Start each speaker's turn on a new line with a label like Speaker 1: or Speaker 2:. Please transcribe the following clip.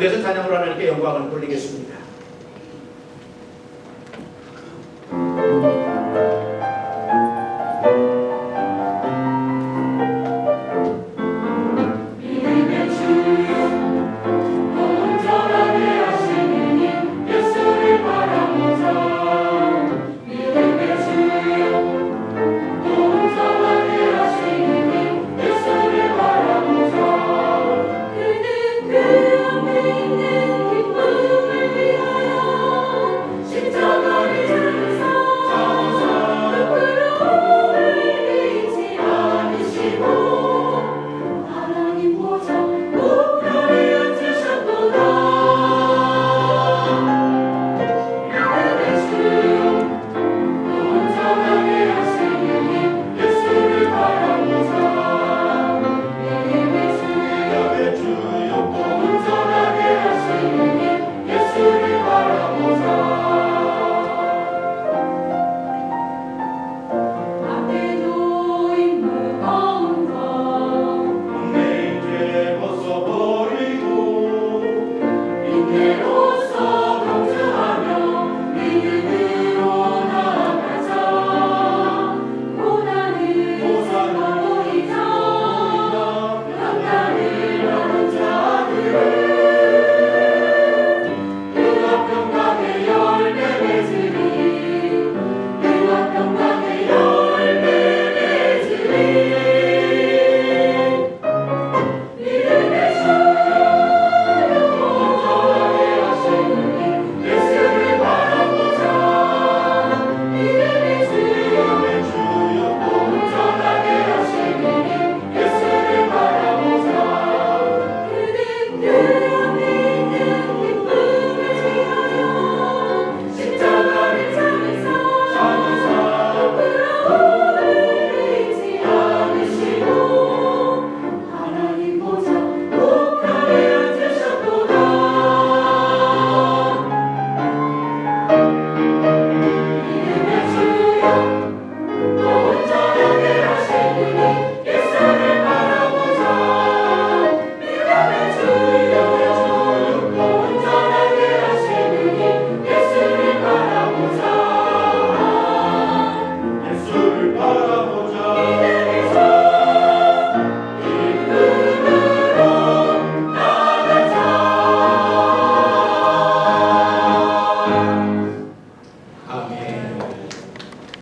Speaker 1: 대해서 찬양으로 하나님께 영광을 돌리겠습니다.